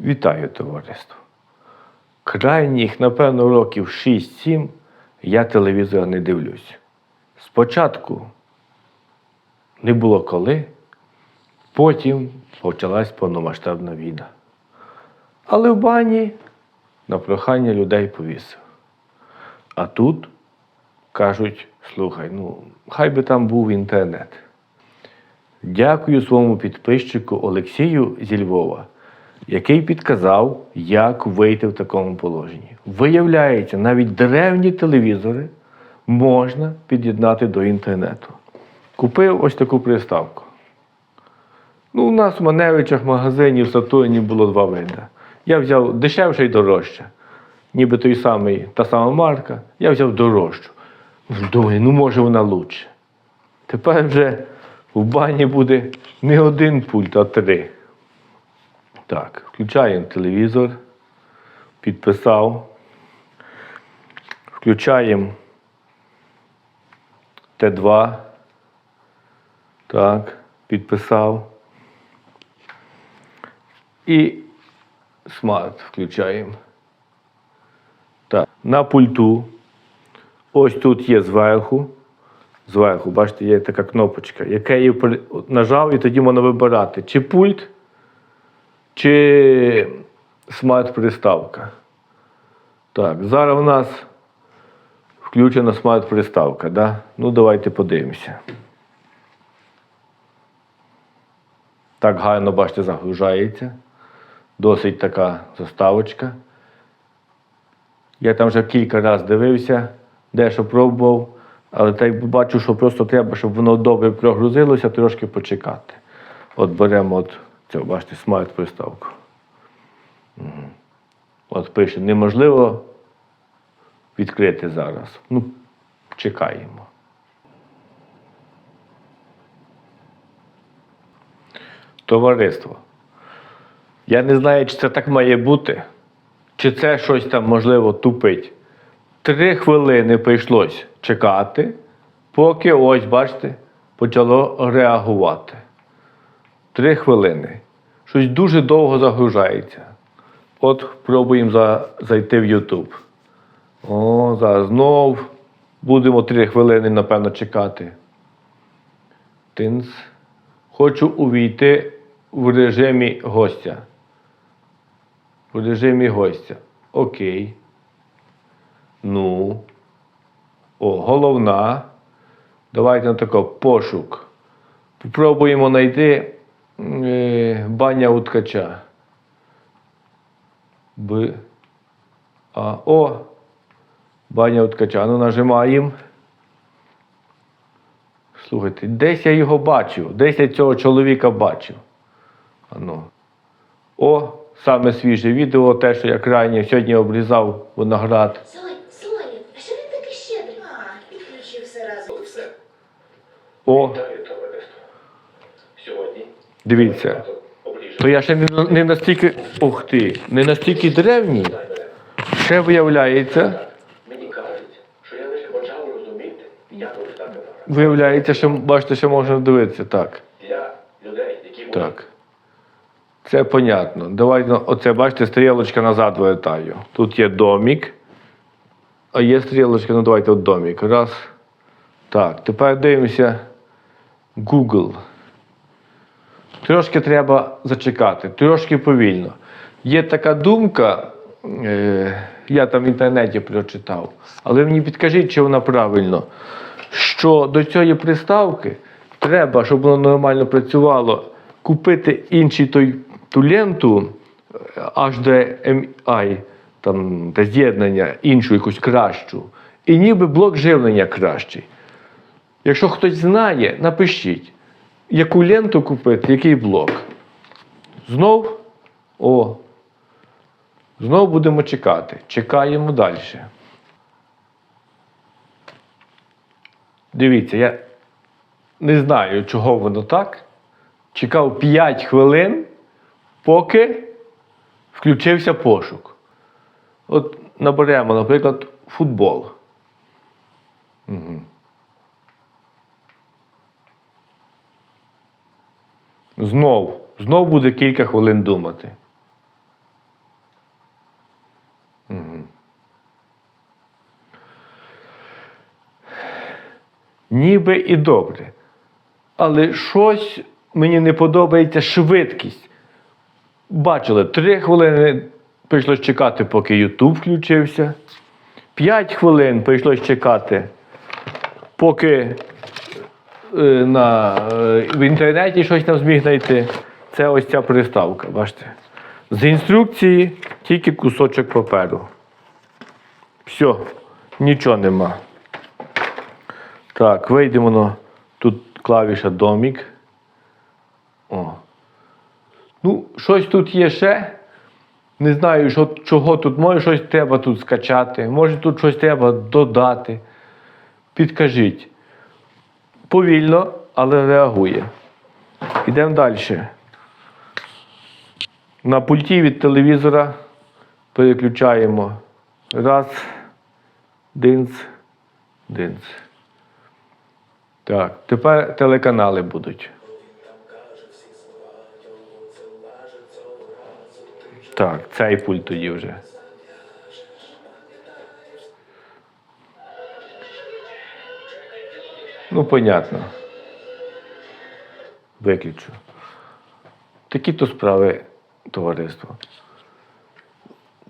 Вітаю, товариство. Крайніх, напевно, років 6-7 я телевізор не дивлюсь. Спочатку не було коли, потім почалась повномасштабна війна. Але в бані на прохання людей повісив. А тут кажуть, слухай, ну, хай би там був інтернет. Дякую своєму підписчику Олексію зі Львова, який підказав, як вийти в такому положенні. Виявляється, навіть древні телевізори можна під'єднати до інтернету. Купив ось таку приставку. Ну, у нас в Маневичах, в магазині, в Сатурні було два види. Я взяв дешевше і дорожче. Ніби той самий, та сама марка, я взяв дорожчу. Думаю, ну може вона лучше. Тепер вже в бані буде не один пульт, а три. Так, включаємо телевізор, підписав. Включаємо Т2. Так, підписав. І смарт включаємо. Так, на пульту. Ось тут є зверху. Зверху, бачите, є така кнопочка, яка її нажав, і тоді можна вибирати, чи пульт, чи смарт-приставка. Так, зараз у нас включена смарт-приставка. Да? Ну, давайте подивимося. Так гарно, бачите, загружається. Досить така заставочка. Я там вже кілька разів дивився, дещо пробував, але так бачу, що просто треба, щоб воно добре прогрузилося, трошки почекати. От беремо от цю, бачите, смарт-приставку. Мгм. От пише, неможливо відкрити зараз. Ну, чекаємо. Товариство. Я не знаю, чи це так має бути, чи це щось там можливо тупить. Три хвилини прийшлось чекати, поки ось, бачите, почало реагувати. Три хвилини. Щось дуже довго загружається. От пробуємо за, зайти в YouTube. О, зараз знов будемо три хвилини, напевно, чекати. Тинц. Хочу увійти в режимі гостя. В режимі гостя. Окей. Ну. О, головна. Давайте на тако пошук. Попробуємо знайти е, баня уткача. Б. А. О! Баня уткача. Ну, нажимаємо. Слухайте, десь я його бачив, десь я цього чоловіка бачив. Ану. О, саме свіже відео, те, що я крайнє сьогодні обрізав виноград. Соня, а що він такий щедрий? А, підключив все разом. О, дивіться. То я ще не, настільки. Ух ти, не настільки древній. Ще виявляється, виявляється, що бачите, що можна дивитися. Так. Так. Це понятно. Давай, ну, оце, бачите, стрілочка назад вертаю. Тут є домік. А є стрілочка, ну давайте от домік. Раз. Так, тепер дивимося Google. Трошки треба зачекати, трошки повільно. Є така думка, е, я там в інтернеті прочитав, але мені підкажіть, чи вона правильно, що до цієї приставки треба, щоб воно нормально працювало, купити інший той, ту ленту е, HDMI, там, та з'єднання, іншу якусь кращу, і ніби блок живлення кращий. Якщо хтось знає, напишіть, яку ленту купити, який блок. Знов, о, знов будемо чекати. Чекаємо далі. Дивіться, я не знаю, чого воно так. Чекав 5 хвилин, поки включився пошук. От наберемо, наприклад, футбол. Угу. Знов, знов буде кілька хвилин думати. Угу. Ніби і добре. Але щось мені не подобається швидкість. Бачили, три хвилини прийшлось чекати, поки YouTube включився. П'ять хвилин прийшлось чекати, поки на, е, в інтернеті щось там зміг знайти. Це ось ця приставка, бачите. З інструкції тільки кусочок паперу. Все, нічого нема. Так, вийдемо на тут клавіша домік. О. Ну, щось тут є ще. Не знаю, що, чого тут, може щось треба тут скачати, може тут щось треба додати. Підкажіть. Повільно, але реагує. Йдемо далі. На пульті від телевізора переключаємо. Раз, динц, динц. Так, тепер телеканали будуть. Так, цей пульт тоді вже. Ну, понятно. Виключу. Такі то справи, товариство.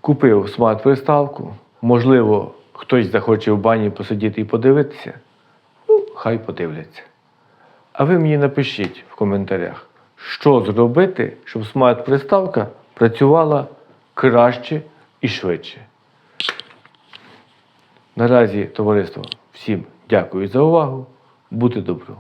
Купив смарт-приставку. Можливо, хтось захоче в бані посидіти і подивитися. Ну, хай подивляться. А ви мені напишіть в коментарях, що зробити, щоб смарт-приставка працювала краще і швидше. Наразі, товариство, всім дякую за увагу. Бути добро.